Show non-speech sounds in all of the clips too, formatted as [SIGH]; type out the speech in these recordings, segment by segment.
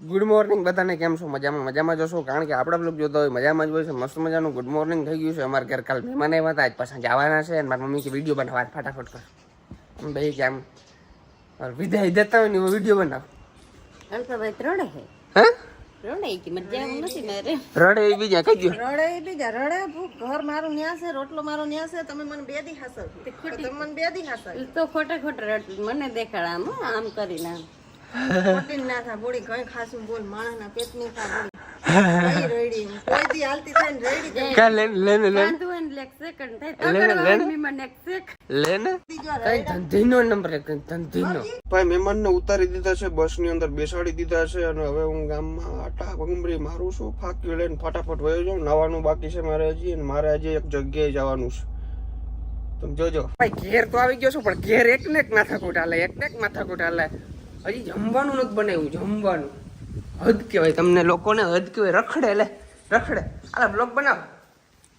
Good morning બધાને કેમ છો? મજામાં મજામાં જશો કારણ કે આપણા બ્લોગ જોતા હોય મજામાં જ હોય છે મસ્ત મજાનું ગુડ મોર્નિંગ થઈ ગયું છે. અમારે ઘર કાલ મહેમાન આવ્યા હતા આજ પાછા જવાના છે અને મારી મમ્મી કે વીડિયો બનાવવા ફટાફટ કર. ભાઈ કે આમ વિદાય દેતા હોય ને એવો વીડિયો બનાવ. અલ્પાભાઈ ત્રણે હે. હે? ત્રણે કે મજા નથી મારે. રડે એ બીજા કઈ ગયું રડે એ બીજા રડે ભૂખ ઘર મારું ન્યા છે રોટલો મારો ન્યા છે તમે મને બે દી હાસર તમે મને બે દી હાસર ઈ તો ખોટે ખોટે રડતી મને દેખાડ આમ હો, આમ કરીને આમ. ખોટી ના થા બોડી કઈ ખાસું બોલ માણસના પેટની થા બોડી કઈ રડી કોઈ દી હાલતી થાય ને રડી કા લે લે લે લે કાંધું હોય ને એક સેકન્ડ થાય. તગડવા મમ્મીમાં એક સેક લે ને. કઈ ધંધીનો નંબર એક ધંધીનો. ભાઈ મહેમાનને ઉતારી દીધા છે બસની અંદર બેસાડી દીધા છે અને હવે હું ગામમાં આટા ભંગમરી મારું છું. ફાકી લઈને ફટાફટ વયો જાઉં. નવાનું બાકી છે મારે હજી અને મારે હજી એક જગ્યાએ જવાનું છે. તમે જોજો. ભાઈ ઘેર તો આવી ગયો છું પણ ઘેર એક ને એક માથાકૂટ હાલે એક ને એક માથાકૂટ હાલે. હજી જમવાનું નથી બનાવ્યું જમવાનું. હદ કહેવાય તમને લોકોને હદ કહેવાય. રખડે લે રખડે. આલે બ્લોગ બનાવ.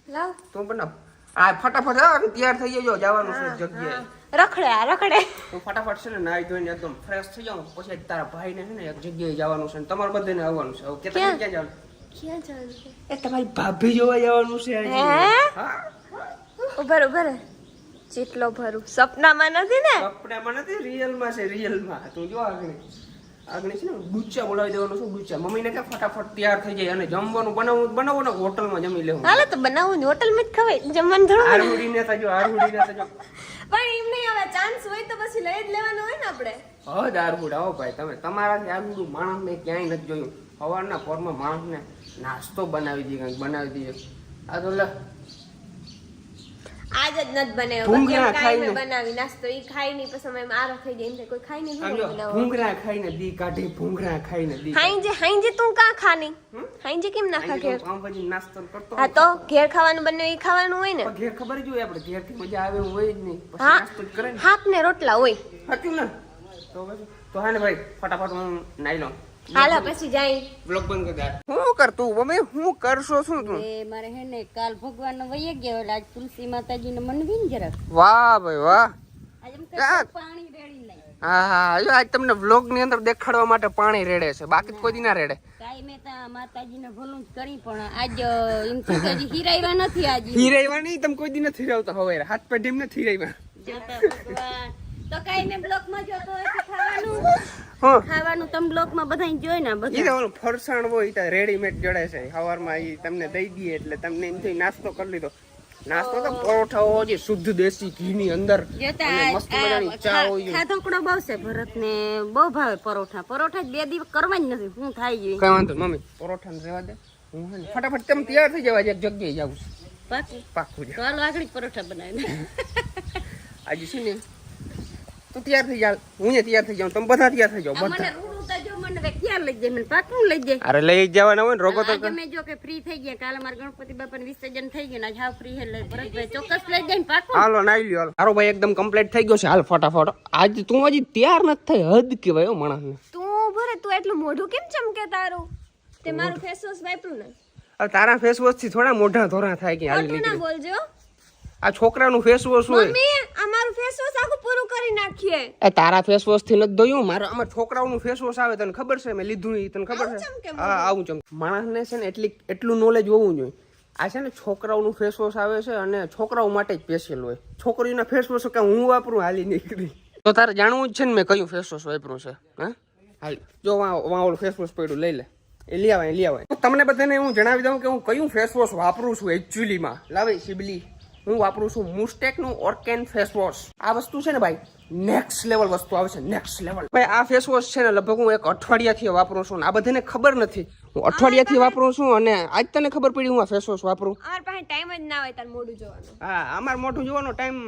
લાવ. તું બનાવ. આ ફટાફટ આવ તૈયાર થઈ જજો. જવાનું છે જગ્યાએ. રખડે આ રખડે. તું ફટાફટ છે ને નાઈ ધોઈને એકદમ ફ્રેશ થઈ જાવ પછી તારા ભાઈને છે ને એક જગ્યાએ જવાનું છે ને તમારે બધાને આવવાનું છે. હવે કે તમે ક્યાં જવાનું? ક્યાં જવાનું છે? એ તમારી ભાભી જોવા જવાનું છે આજે. હે? હા. ઉભર ઉભર જેટલો ભરું. સપનામાં નથી ને? સપનામાં નથી રિયલમાં છે રિયલમાં. તું જો આગળ. આગળ છે ને ગુચ્ચા બોલાવી દેવાનું શું ગુચ્ચા મમ્મીને કે ફટાફટ તૈયાર થઈ જાય અને જમવાનું બનાવવું બનાવો ને હોટલમાં જમી લેવું હાલે તો બનાવવું ને હોટલમાં જ ખવાય. જમવાનું થોડું આરહુડીને થજો આરહુડીને થજો. પણ એમ નહીં હવે ચાન્સ હોય તો પછી લઈ જ લેવાનો હોય ને આપણે. હદ દારૂડ આવો ભાઈ તમે તમારાથી આરહુડું માણસ મેં ક્યાંય નથી જોયું. સવારના પોરમાં માણસને નાસ્તો બનાવી દઈએ કંઈક બનાવી દઈએ. આ તો લે. આજ જ નથી બનાવ્યો. કાંઈ ખાઈને. બનાવી નાસ્તો. ઈ ખાઈ નહીં પછી અમે મારો થઈ જાય. એમ કોઈ ખાઈ આમ બનાવો ભૂંગળા ખાઈને દી કાઢી ભૂંગરા ખાઈને દી હાઈજે હાઈજે તું કા ખાની? હાઈ જે કેમ ના ખા ઘેર તો પાઉંભાજી નાસ્તો કરતો હા તો ઘેર ખાવાનું બને ઈ ખાવાનું હોય ને? ઘેર ખબર જ હોય આપણે ઘેરથી મજા આવે હોય જ નહીં. પછી નાસ્તો કરે ને. હાક ને રોટલા હોય. સાચું ને? તો તો હા ને ભાઈ ફટાફટ હું નાઈ લઉં. હાલો પછી જાય. બ્લોગ બંધ કર દે શું કરતું? મમ્મી હું કરશો શું તું? એ મારે હે ને કાલ ભગવાન વૈયા ગયા એટલે આજ તુલસી માતાજી ને મનવી ને જરાક. વાહ ભાઈ વાહ. આજ એમ ક્યાં? કે પાણી રેડી લઈ હા હા જો આજ તમને બ્લોગની અંદર દેખાડવા માટે પાણી રેડે છે. બાકી કોઈ દી ના રેડે. કાંઈ મેં તા માતાજીને ભલું કરી પણ આજ એમ હજી નથી આજ. હીરાઈવા નહીં? તમે કોઈ દી નથી રહેતા હવે. હાથ પેઢી એમ નથી હીરાઈવા જોતા ભગવાન. તો કાંઈ મેં બ્લોકમાં જોતો હોય તો ખાવાનું હા બ્લોકમાં બધાય જોઈ ને ઈ બધા. તો ઓલું ફરસાણ હોય ઈ તો રેડીમેડ જડે છે. સવારમાં ઈ તમને દઈ દઈએ એટલે તમને એમ થઈ નાસ્તો કરી લીધો. નાસ્તો તો પરોઠા હોય શુદ્ધ દેશી ઘીની અંદર. અને મસ્ત મજાની ચા હોય. ખાધોકડો બહુ છે ભરત ને બહુ ભાવે પરોઠા. પરોઠા બે દિવસ કરવા જ નથી. હું થાય ગયું કઈ વાંધો મમ્મી. પરોઠા ને રેવા દે. હું હે ફટાફટ તમે તૈયાર થઈ જવા એક જગ્યાએ જાઉં છું. પાકું. તો આગળ પરોઠા બનાવી આજે છે ને તું તૈયાર થઈ જા હું તૈયાર થઈ જાઉં તમે બધા તૈયાર થઈ જાઓ બધા. રૂડું તો જો મને હવે ક્યાં લઈ જાય મને પાકું લઈ જાય. અરે લઈ જવાના હોય ને રોગો તો આજે જો કે ફ્રી થઈ ગયા કાલે મારા ગણપતિ બાપાને વિસર્જન થઈ ગયું ને હાવ ફ્રી એટલે ભરતભાઈ ચોક્કસ લઈ જાય ને પાકું. હાલો નાઈ લ્યો હાલો. ભાઈ એકદમ કમ્પ્લીટ થઈ ગયો છે હાલ ફટાફટ. આજ તું હજી તૈયાર નથી થઈ હદ કહેવાય હો માણસને. તું ભરે તું એટલું મોઢું કેમ ચમકે તારું? તે મારું ફેસ વોશ ને. તારા ફેસ વોશથી થોડા મોઢા ધોરા થાય કે હાલ બોલજો. આ છોકરાનું ફેસ વોશ હોય. મમ્મી આ મારું ફેસ વોશ આખું પૂરું કરી નાખીએ. એ તારા ફેસ વોશથી નથી ધોયું? મારા અમાર છોકરાઓનું ફેસ વોશ આવે તને ખબર છે? મેં લીધું નહીં તને ખબર છે? હા આવું ચમ માણસને છે ને એટલી એટલું નોલેજ હોવું જોઈએ. આ છે ને છોકરાઓનું ફેસ વોશ આવે છે અને છોકરાઓ માટે જ સ્પેશિયલ હોય. છોકરીઓના ફેસ વોશ કે હું વાપરું હાલી નીકળી. તો તારે જાણવું જ છે ને મેં કયું ફેસ વોશ વાપરું છે હા? હાલ જો વાં વાં ઓલું ફેસ વોશ પડ્યું લઈ લે. એ લઈ આવે લઈ આવે. તમને બધાને હું જણાવી દઉં કે હું કયું ફેસ વોશ વાપરું છું એકચ્યુઅલીમાં લાવે શિબલી. હું વાપરું છું મુસ્ટેકનું ઓર્કેન ફેસ વોશ આ વસ્તુ છે ને ભાઈ નેક્સ્ટ લેવલ વસ્તુ આવે છે નેક્સ્ટ લેવલ ભાઈ આ ફેસ વોશ છે ને લગભગ હું એક અઠવાડિયાથી વાપરું છું આ બધાને ખબર નથી. હું અઠવાડિયાથી વાપરું છું અને આજ તને ખબર પડી હું આ ફેસ વોશ વાપરું. અમાર પાસે ટાઈમ જ ના હોય તાર મોઢું જોવાનું. હા અમાર મોઢું જોવાનો ટાઈમ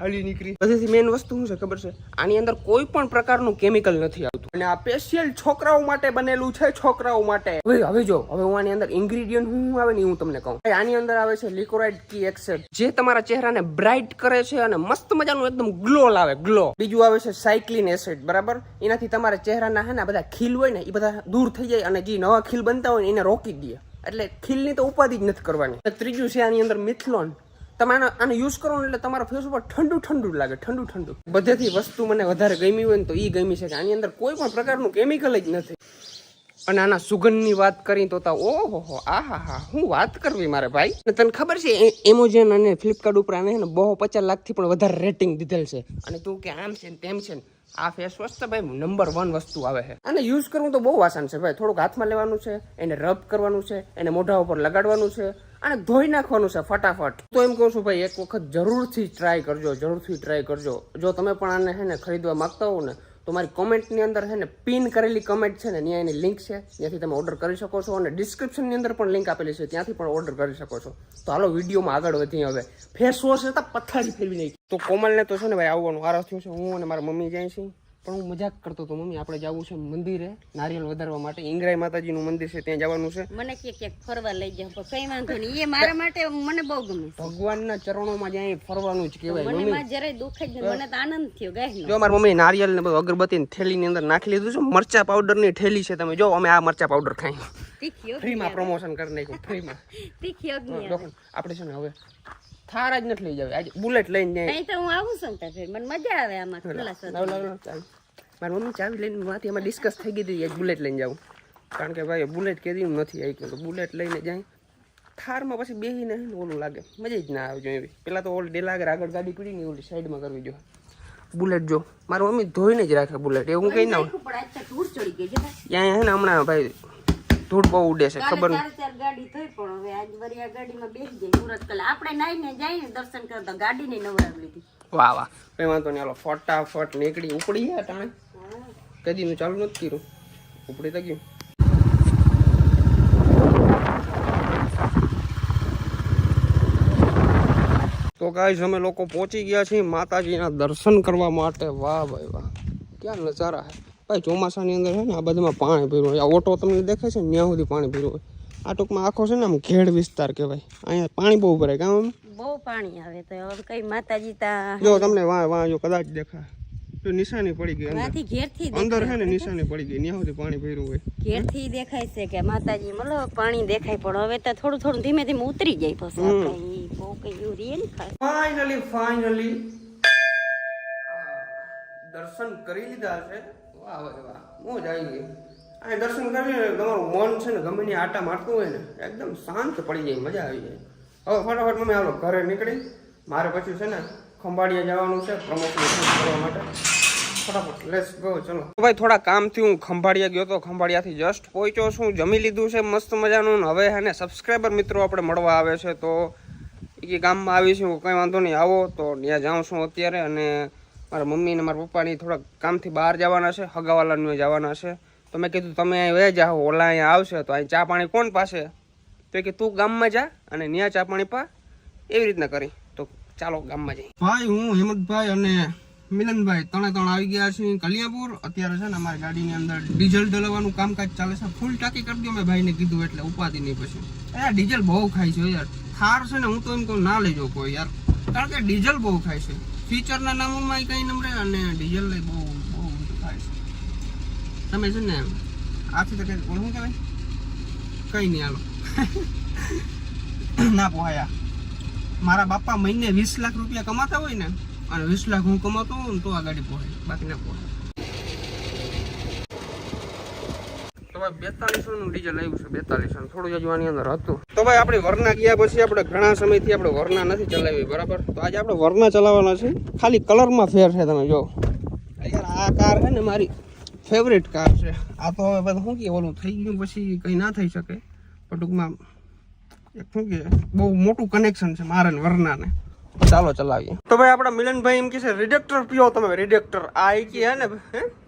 હલી નીકળી. બધીથી મેઈન વસ્તુ શું છે ખબર છે? આની અંદર કોઈ પણ પ્રકારનું કેમિકલ નથી આવતું. અને આ સ્પેશિયલ છોકરાઓ માટે બનેલું છે છોકરાઓ માટે. હવે હવે જો હવે હું આની અંદર ઇન્ગ્રેડિયન્ટ હું આવે ને હું તમને કહું. ભાઈ, આની અંદર આવે છે લિકોરાઇડ કી એક્સેડ જે તમારા ચહેરાને બ્રાઇટ કરે છે અને મસ્ત મજાનું એકદમ ગ્લો લાવે ગ્લો બીજું આવે છે સાયક્લિન એસિડ, બરાબર? એનાથી તમારા ચહેરાના હે ને બધા ખીલ હોય ને, એ બધા દૂર થઈ જાય અને જે નવા ખીલ બનતા હોય ને, એને રોકી દે. એટલે ખીલની તો ઉપાધિ જ નથી કરવાની. ત્રીજું છે આની અંદર મિથલોન. તમે આનો યુઝ કરો ને એટલે તમારા ફેસ ઉપર ઠંડુ ઠંડુ લાગે, ઠંડુ ઠંડુ. બધેથી વસ્તુ મને વધારે ગમી હોય ને તો એ ગમી છે કે આની અંદર કોઈ પણ પ્રકારનું કેમિકલ જ નથી. અને આના સુગંધની વાત કરી તો ઓહો, હો, આહા, હા, હું વાત કરવી મારે ભાઈ? અને તને ખબર છે એમોઝોન અને ફ્લિપકાર્ટ ઉપર આને બહુ પચાસ લાખથી પણ વધારે રેટિંગ દીધેલ છે. અને તું કે આમ છે ને તેમ છે ને, આ ફેસ વોશ તો ભાઈ નંબર વન વસ્તુ આવે છે. અને યુઝ કરવું તો બહુ આસાન છે ભાઈ, થોડુંક હાથમાં લેવાનું છે, એને રબ કરવાનું છે, એને મોઢા ઉપર લગાડવાનું છે, અને ધોઈ નાખવાનું છે ફટાફટ. તો એમ કહું છું ભાઈ, એક વખત જરૂરથી ટ્રાય કરજો, જરૂરથી ટ્રાય કરજો. જો તમે પણ આને છે ને ખરીદવા માંગતા હો ને તો મારી કોમેન્ટની અંદર છે ને, પિન કરેલી કમેન્ટ છે ને, ત્યાં એની લિંક છે. ત્યાંથી તમે ઓર્ડર કરી શકો છો અને ડિસ્ક્રિપ્શનની અંદર પણ લિંક આપેલી છે, ત્યાંથી પણ ઓર્ડર કરી શકો છો. તો હાલો, વિડીયોમાં આગળ વધીએ હવે. ફેસ વોશ હતા પથારી ફેરવી નાખી. તો કોમલને તો છે ને ભાઈ આવવાનું આરસ થયું છે. હું અને મારા મમ્મી જાય છે પણ હું મજાક કરતો હતો મમ્મી આપણે જવું છે મંદિરે નારિયેલ વધારવા માટે. ઇંગરાઈ માતાજીનું મંદિર છે ત્યાં જવાનું છે. મને કે ક્યાંક ફરવા લઈ જાવ કઈ વાંધો નહીં. એ મારા માટે મને બહુ ગમે ભગવાનના ચરણોમાં જ્યાં ફરવાનું જ કહેવાય મને મમ્મી. માં જરાય દુખ જ મને તો આનંદ થયો ગાય જો મારી મમ્મી નારિયેલ ને અગરબત્તી ની થેલી ની અંદર નાખી લીધું છે મરચા પાવડરની થેલી છે તમે જો અમે આ મરચા પાવડર ખાઈ. ફ્રીમાં પ્રમોશન કરી નાખ્યું ફ્રીમાં. [LAUGHS] આપણે છે ને હવે થાર જ નથી લઈ જાવ. આજે બુલેટ લઈને જાય. તો હું આવું છું તાર મને મજા આવે આમાં. ખુલ્લા મારી મમ્મી ચાવી લઈને માથી એમાં ડિસ્કસ થઈ ગઈ હતી બુલેટ લઈને જાઉં. કારણ કે ભાઈ બુલેટ કેદી નથી આવી ગયું તો બુલેટ લઈને જાય. થારમાં પછી બેહીને ઓલું લાગે. મજા જ ના આવે જો એવી. પહેલાં તો ઓલ ડેલા આગળ આગળ ગાડી પડી ને ઓલી સાઈડમાં કરવી જો. બુલેટ જો. મારું મમ્મી ધોઈને જ રાખે બુલેટ. એવું કંઈ ના હોય. ત્યાં હે ને હમણાં ભાઈ ધૂળ બહુ ઉડે છે ખબર ગાડી થઈ પણ હવે આજ વળી આ ગાડીમાં બેસી જઈ સુરત કલા. આપણે નાઈને જઈને દર્શન કરતા ગાડીને નવરાવ લીધી. વાહ વાહ. કઈ વાંધો નહીં હાલો ફટાફટ નીકળી ઉપડી ગયા ટાણે. કદીનું ચાલુ નથી કર્યું. ઉપડી તો ગયું. તો ગાઈસ અમે લોકો પહોંચી ગયા છીએ માતાજીના દર્શન કરવા માટે. વાહ ભાઈ વાહ. ક્યાં નજારા હે? ભાઈ ચોમાસાની અંદર છે ને આ બધામાં પાણી ભર્યું હોય. આ ઓટો તમને દેખાય છે ને ત્યાં સુધી પાણી ભર્યું હોય. આ ટૂંકમાં આખો છે ને આમ ઘેડ વિસ્તાર કહેવાય. અહીંયા પાણી બહુ ભરાય કામ બહુ પાણી આવે તો હવે કઈ માતાજી તા જો તમને વાહ વાહ જો કદાચ દેખાય. તો નિશાની પડી ગઈ અંદર. ઘેરથી અંદર છે ને નિશાની પડી ગઈ ત્યાં સુધી પાણી ભર્યું હોય. ઘેરથી દેખાય છે કે માતાજી મતલબ પાણી દેખાય પણ હવે તો થોડું થોડું ધીમે ધીમે ઉતરી જાય પછી. આપણે બહુ કઈ એવું રીએ ને ફાઇનલી ફાઇનલી દર્શન કરી લીધા છે? વાહ વાહ વાહ. મોજ આવી ગઈ આ દર્શન કરીને તમારું મન છે ને ગમે આટા મારતું હોય ને એકદમ શાંત પડી જાય મજા આવી જાય. હવે ફટાફટ મમ્મી હાલો ઘરે નીકળી. મારે પછી છે ને ખંભાળિયા જવાનું છે પ્રમોશન કરવા માટે. ફટાફટ લેટ્સ ગો ચલો. ભાઈ થોડા કામથી હું ખંભાળિયા ગયો તો ખંભાળિયાથી જસ્ટ પહોંચ્યો છું જમી લીધું છે મસ્ત મજાનું. ને હવે હે ને સબસ્ક્રાઈબર મિત્રો આપણે મળવા આવે છે તો એ ગામમાં આવીશું કંઈ વાંધો નહીં આવો. તો ત્યાં જાઉં છું અત્યારે અને મારા મમ્મી અને મારા પપ્પાની થોડાક કામથી બહાર જવાના છે, હગાવાલાનું જવાના છે. તો મેં કીધું, તમે અહીં વે જાઓ, ઓલા અહીંયા આવશે, તો અહીં ચા પાણી કોણ પાસે તો કે, તું ગામમાં જા અને ત્યાં ચા પાણી પા. એવી રીતના કરી. તો ચાલો ગામમાં જઈએ. ભાઈ, હું હેમંતભાઈ અને મિલનભાઈ ત્રણે ત્રણ આવી ગયા છીએ કલિયાપુર. અત્યારે છે ને અમારી ગાડીની અંદર ડીઝલ ડલાવવાનું કામકાજ ચાલે છે. ફૂલ ટાંકી કરી દો મેં ભાઈને કીધું એટલે ઉપાધિ નહીં પછી. યાર ડીઝલ બહુ ખાય છે યાર. થાર છે ને હું તો એમ કહું, ના લેજો કોઈ યાર. કારણ કે ડીઝલ બહુ ખાય છે. ફીચરના નામોમાં કઈ નંબર અને ડીઝલ લઈ બહુ બહુ થાય છે. તમે છે ને, આથી તો કઈ ઓળખું કહેવાય? કઈ નહીં, હાલો. ના પોહાયા. મારા બાપા મહિને વીસ લાખ રૂપિયા કમાતા હોય ને, અને વીસ લાખ હું કમાતો હોઉં તો આ ગાડી પોહાય. બાકી ના પોહાય. ભાઈ બેતાલીસો નું ડીઝલ આવ્યું છે થોડું જ આની અંદર હતું. તો ભાઈ આપણે વરના ગયા પછી આપણે ઘણા સમયથી આપણે વરના નથી ચલાવી, બરાબર? તો આજે આપણે વરના ચલાવવાના છે. ખાલી કલરમાં ફેર છે તમે જો. યાર, આ કાર છે ને મારી ફેવરેટ કાર છે. આ તો હવે બધું શું કે ઓલું થઈ ગયું પછી કંઈ ના થઈ શકે. પણ ટૂંકમાં એક શું કે બહુ મોટું કનેક્શન છે મારે વરનાને. ચાલો ચલાવીએ. તો ભાઈ આપણા મિલનભાઈ એમ કે છે રિડેક્ટર પીઓ તમે રિડેક્ટર આ કે હે? ને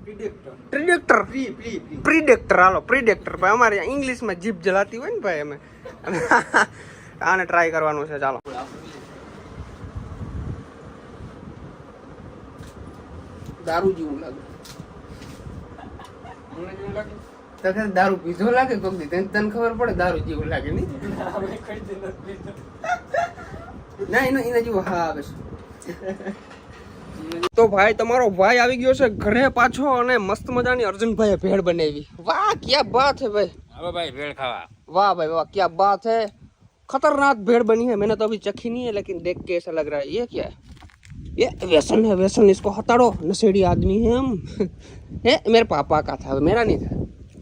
પ્રિડેક્ટર પ્રિડક્ટર પ્રિડક્ટર હાલો પ્રિડેક્ટર ભાઈ અમારે ઇંગ્લિશમાં જીભ જલાતી હોય ને ભાઈ અમે. [LAUGHS] આને ટ્રાય કરવાનું છે ચાલો. દારૂ જેવું લાગે. તને દારૂ પીધો લાગે કોક દી? તને ખબર પડે દારૂ જેવું લાગે નહીં? [LAUGHS] ના એનો એના જેવું હા આવે છે તો ભાઈ તમારો ભાઈ આવી ગયો છે ઘરે પાછો અને મસ્ત મજાની અર્જુનભાઈએ ભેળ બનાવી વાહ ક્યાં બાત है ભાઈ હવે ભાઈ ભેળ ખાવા वाह भाई वाह क्या बात है खतरनाक भेड़ बनी है मैंने तो अभी चखी नहीं है लेकिन देख के ऐसा लग रहा है ये क्या है ये व्यसन है व्यसन इसको हटाड़ो नशेड़ी आदमी है हम है मेरे पापा का था मेरा नहीं था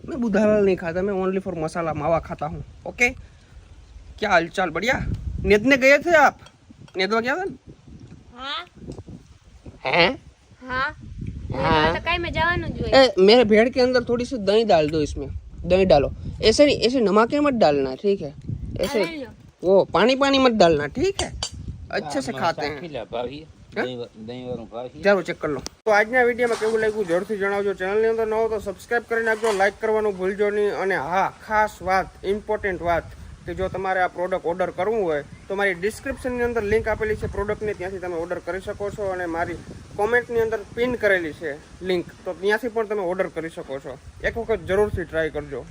मैं बुधालाल नहीं खाता मैं ओनली फॉर मसाला मावा खाता हूँ ओके क्या हालचाल बढ़िया नेदने गए थे आप नेदवा गया था હા हैं હા हाँ। તો કઈ મેં જવાનું જ હોય ए, मेरे भेड़ के अंदर थोड़ी सी दही डाल दो इसमें दही डालो ऐसे नहीं ऐसे नमक मत डालना ठीक है ऐसे લઈ લો वो पानी पानी मत डालना ठीक है अच्छे से खाते हैं ચાલો ચેક કરી લો તો આજના વિડીયોમાં કેવું લાગ્યું જરૂરથી જણાવજો ચેનલની અંદર નવો તો સબસ્ક્રાઇબ કરી નાખજો લાઇક કરવાનું ભૂલજો નહીં અને હા ખાસ વાત ઇમ્પોર્ટન્ટ વાત કે જો તમારે આ પ્રોડક્ટ ઓર્ડર કરવું હોય, તો મારી ડિસ્ક્રિપ્શનની અંદર લિંક આપેલી છે પ્રોડક્ટની ત્યાંથી તમે ઓર્ડર કરી શકો છો અને મારી કોમેન્ટની અંદર પિન કરેલી છે લિંક તો ત્યાંથી પણ તમે ઓર્ડર કરી શકો છો. એક વખત જરૂરથી ટ્રાય કરજો.